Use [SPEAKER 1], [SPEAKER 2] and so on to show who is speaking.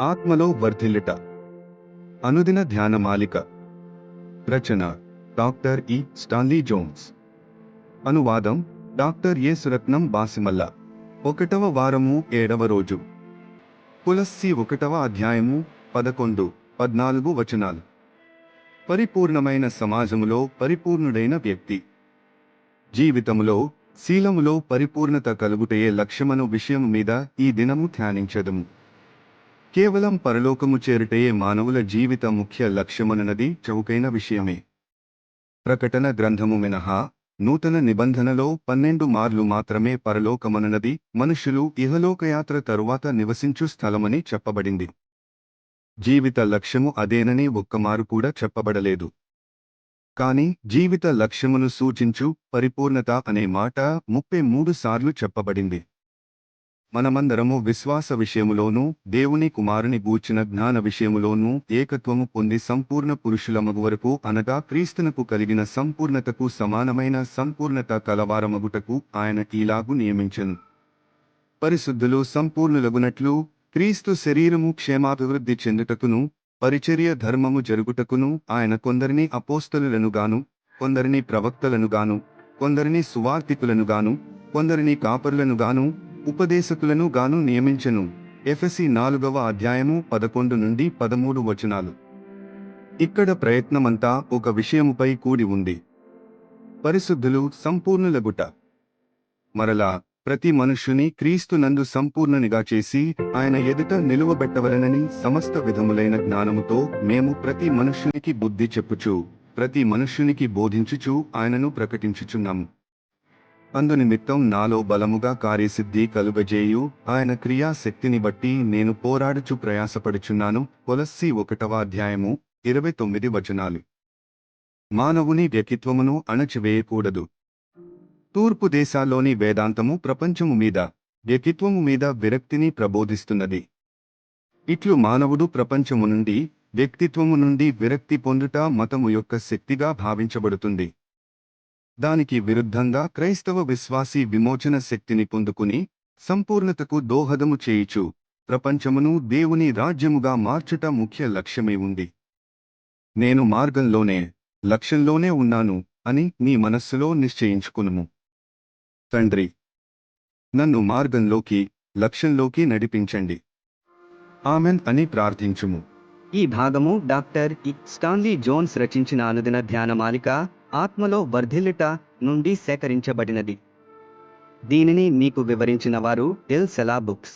[SPEAKER 1] ఆత్మలో వర్ధిల్లుట. అనుదిన ధ్యాన మాలిక. రచన డాక్టర్ ఇ స్టాన్లీ జోన్స్. అనువాదం డాక్టర్ ఏ సురత్నం బాసిమల్ల. ఒకటవ వారము ఏడవ రోజు. పులస్సి ఒకటవ అధ్యాయము పదకొండు పద్నాలుగు వచనాలు. పరిపూర్ణమైన సమాజములో పరిపూర్ణుడైన వ్యక్తి. జీవితములో శీలములో పరిపూర్ణత కలుగుటయే లక్ష్యమను విషయం మీద ఈ దినము ధ్యానించదము. కేవలం పరలోకము చేరుటయే మానవుల జీవిత ముఖ్య లక్ష్యమనది చౌకైన విషయమే. ప్రకటన గ్రంథము మినహా నూతన నిబంధనలో పన్నెండు మార్లు మాత్రమే పరలోకమనది మనుషులు ఇహలోకయాత్ర తరువాత నివసించు స్థలమని చెప్పబడింది. జీవిత లక్ష్యము అదేనని ఒక్కమారు కూడా చెప్పబడలేదు. కాని జీవిత లక్ష్యమును సూచించు పరిపూర్ణత అనే మాట ముప్పై మూడు సార్లు చెప్పబడింది. మనమందరము విశ్వాస విషయములోనూ దేవుని కుమారుని గూర్చిన జ్ఞాన విషయములోనూ ఏకత్వము పొంది సంపూర్ణ పురుషులమగు వరకు అనగా క్రీస్తునకు కలిగిన సంపూర్ణతకు సమానమైన సంపూర్ణత కలవారమగుటకు ఆయన ఈలాగు నియమించను. పరిశుద్ధులు సంపూర్ణులగునట్లు క్రీస్తు శరీరము క్షేమాభివృద్ధి చెందుటకును పరిచర్య ధర్మము జరుగుటకును ఆయన కొందరిని అపోస్తలులనుగాను కొందరిని ప్రవక్తలను గాను కొందరిని సువార్థికులను గాను కొందరిని కాపరులను గాను ఉపదేశకులను గాను నియమించెను. ఎఫ్ఎసి నాలుగవ అధ్యాయము పదకొండు నుండి పదమూడు వచనాలు. ఇక్కడ ప్రయత్నమంతా ఒక విషయముపై కూడి ఉంది. పరిశుద్ధులు సంపూర్ణులగుట. మరలా ప్రతి మనుష్యుని క్రీస్తునందు సంపూర్ణనిగా చేసి ఆయన ఎదుట నిలువబెట్టవలనని సమస్త విధములైన జ్ఞానముతో మేము ప్రతి మనుష్యునికి బుద్ధి చెప్పుచు ప్రతి మనుష్యునికి బోధించుచు ఆయనను ప్రకటించుచున్నాము. అందునిమిత్తం నాలో బలముగా కార్యసిద్ధి కలుగజేయు. ఆయన క్రియాశక్తిని బట్టి నేను పోరాడుచు ప్రయాసపడుచున్నాను. కొలస్సి ఒకటవ అధ్యాయము ఇరవై తొమ్మిది వచనాలు. మానవుని వ్యక్తిత్వమును అణచివేయకూడదు. తూర్పు దేశాల్లోని వేదాంతము ప్రపంచము మీద వ్యక్తిత్వము మీద విరక్తిని ప్రబోధిస్తున్నది. ఇట్లు మానవుడు ప్రపంచము నుండి వ్యక్తిత్వము నుండి విరక్తి పొందుట మతము యొక్క శక్తిగా భావించబడుతుంది. దానికి విరుద్ధంగా క్రైస్తవ విశ్వాసీ విమోచన శక్తిని పొందుకుని సంపూర్ణతకు దోహదము చేయుచు ప్రపంచమును దేవుని రాజ్యముగా మార్చుట ముఖ్య లక్ష్యమే ఉంది నేను మార్గంలోనే లక్ష్యంలోనే ఉన్నాను అని నీ మనస్సులో నిశ్చయించుకునుము. తండ్రి నన్ను మార్గంలోకి లక్ష్యంలోకి నడిపించండి. ఆమెన్ అని ప్రార్థించుము.
[SPEAKER 2] ఈ భాగము డాక్టర్ ఇ. స్టాన్లీ జోన్స్ రచించిన అనుదిన ధ్యానమాలిక ఆత్మలో వర్ధిల్లుట నుండి సేకరించబడినది. దీనిని మీకు వివరించిన వారు ఎల్ సెలా బుక్స్.